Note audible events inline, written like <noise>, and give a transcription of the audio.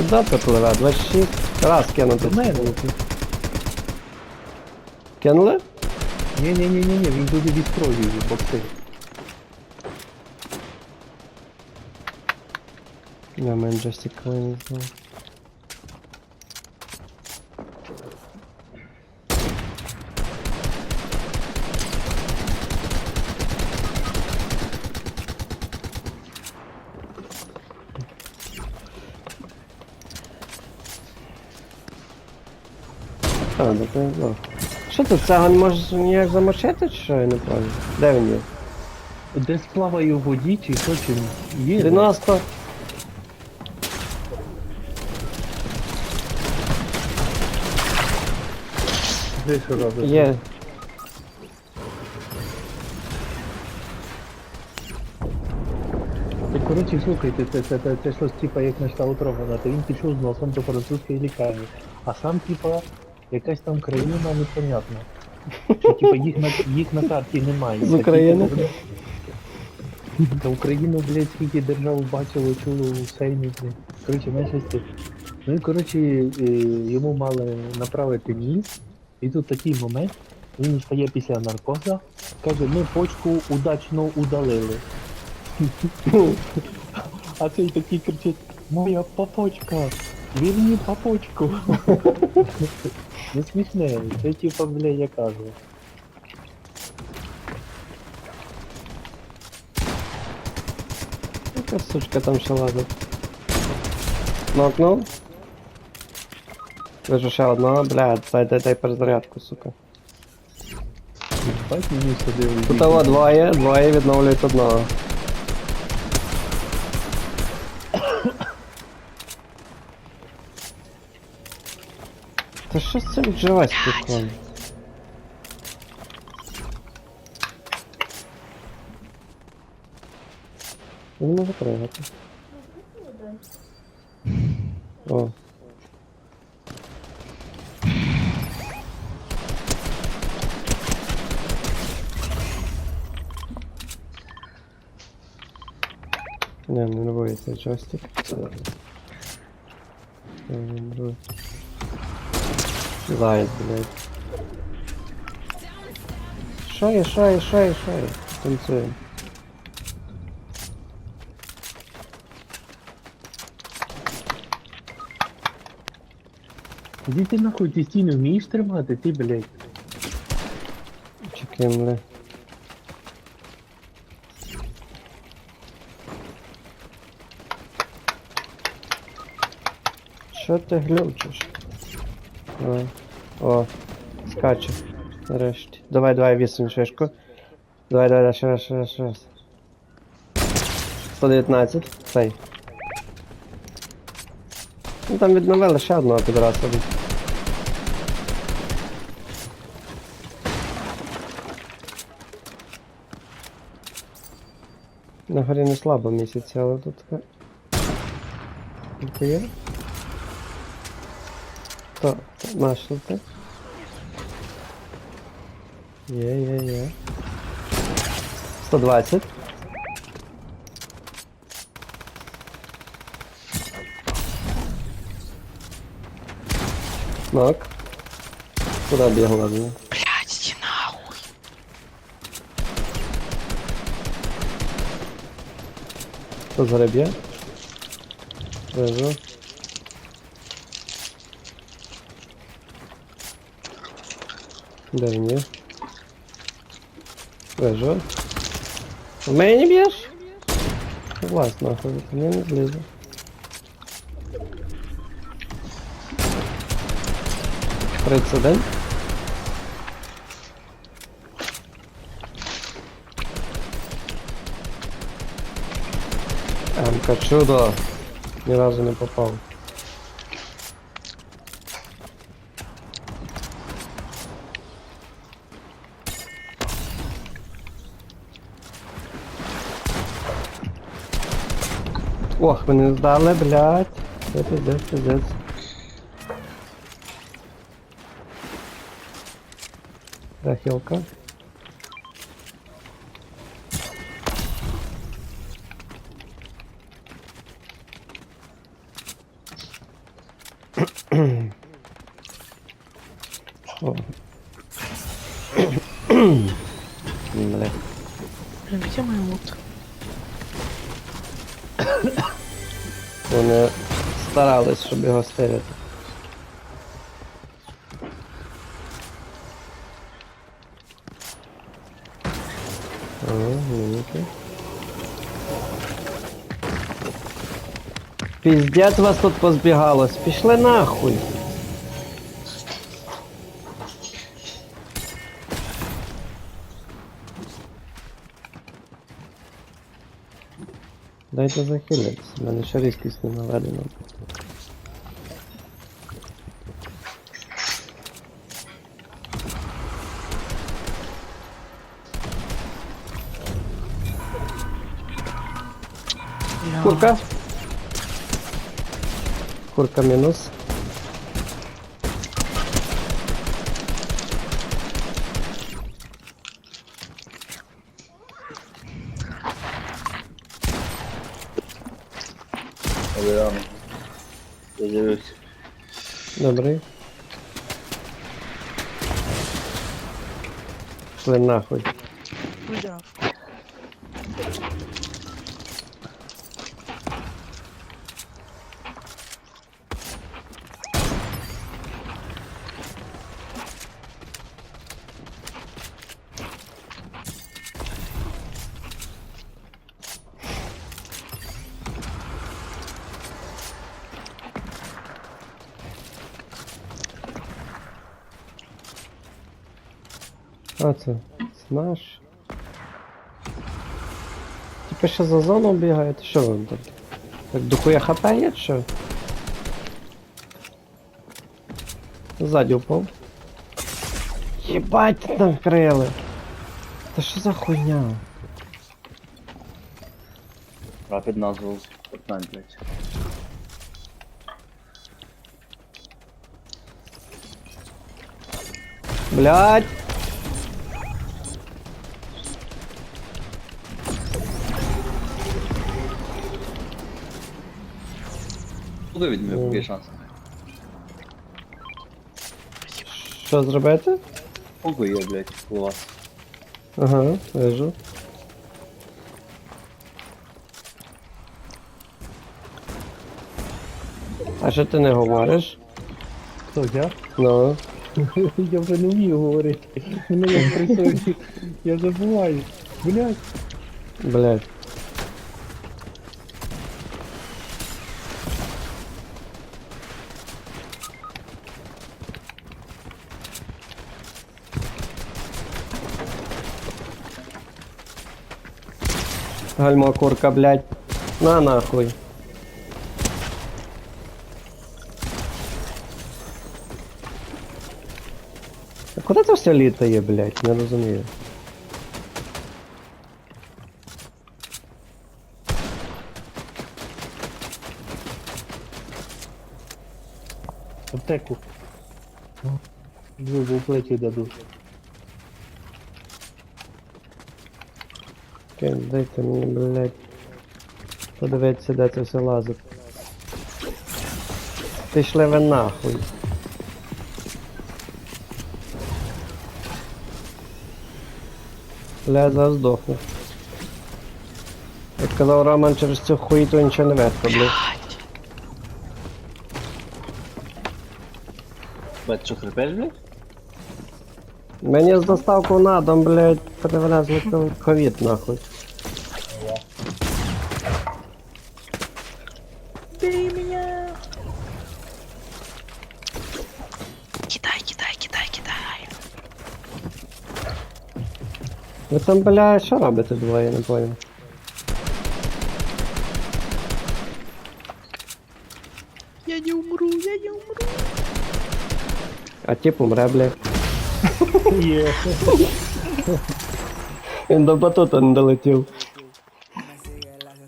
Куда ти пливе? 26. Раз кинути. Кинули? Ні-ні-ні-ні, він буде відстроює бокси. Я мен Джастік не знаю. А, да ти знав. Що тут цього не можеш ніяк замочити, чи що я не пам'ятаю? Де він є? Десь плаває в воді, чи що, чи є? 90. Де що робить? Є. І, коротше, слухайте, це, це, це, це щось типа як нашла отрована, то він пішов з носом до французької лікарні. А сам, типа, якась там країна непонятна. Що, типа, їх на, їх на карті немає. З України? Та Україну, блядь, скільки держав бачило, чуло у Сеймі, блядь. Коротше, менше з. Ну і коротше, е, йому мали направити ніс, і тут такий момент, він стає після наркоза, каже, ми почку удачно удалили. <laughs> А цей такий кричить, моя папочка, вірні папочку. <laughs> Ну смішне, це типа, бля, я кажу. Яка сучка там ще лазить. Нокнув. Вижу ще одного, блядь, дай, дай, дай перезарядку, сука. Тут того двоє, двоє відновлюють одного. Та що з цим джавась прикольно? Не можу пригати. О. Не, не нравится цей джойстик. Я не нравится. Заяц, блядь. Шай, шай, шай, шай. Танцуем. Іди ти нахуй, ти стіни вмієш тримати, ти, блядь. Чекаем, бля. Що ти глючиш? Давай. О, скаче. Нарешті. Давай, давай, вісім шишку. Давай, давай, раз, раз, ще раз. 119, цей. Ну там відновили ще одного підраса. На горі не слабо місяця, але тут така. Є? То, то наш тут. Є, є, є. 120. Нок. Куда бігла? блін? Блядь, иди нахуй. Хто зареб'є? Вижу. Де він є? Вижу. В мене не б'єш? Власть нахуй, ти мене не злізе. Тридцять один. Емка чудо. Ні разу не попав. Ох, мене здали, блядь. Це пиздець, пиздець. Да, хілка. О. Блядь. Где мой лут? <coughs> Вони старались, щоб його стеряти. Пиздец вас тут позбігалось. Пішли нахуй. Дайте захилитися, в мене ще різкість не наведено. Курка. Курка мінус. Але Подивився. Добрий. Пішли нахуй. Взяв. А це, це наш. Типа ще за зону бігаєте, що ви тут? Так духуя хп є, що? Ззаді упав. Єбать там крили. Та що за хуйня? А під назву блядь. Блять! Куди від мене Ну. шанс? Що зробити? Погу є, блядь, у вас. Ага, вижу. А що ти не говориш? Хто я? Ну. <laughs> Я вже не вмію говорити. Мене як присутні. Я забуваю. Блять. Блять. Гальмо курка, блядь. На нахуй. А куди це все літає, блядь? Не розумію. Аптеку. Дві плечі дадуть. Окей, дайте мені, блядь. Подивитися, де це все лазить. Пішли ви нахуй. Бля, зараз здохну. Як казав Роман, через цю хуїту нічого не ветко, блядь. Бать, що хрипеш, блядь? Мені з доставку на дом, блядь, привезли ко- ковід нахуй. Ви там, бля, що робите двоє, я не понял. Я не умру, я не умру. А тип умре, бля. Є. Він до батута не долетів.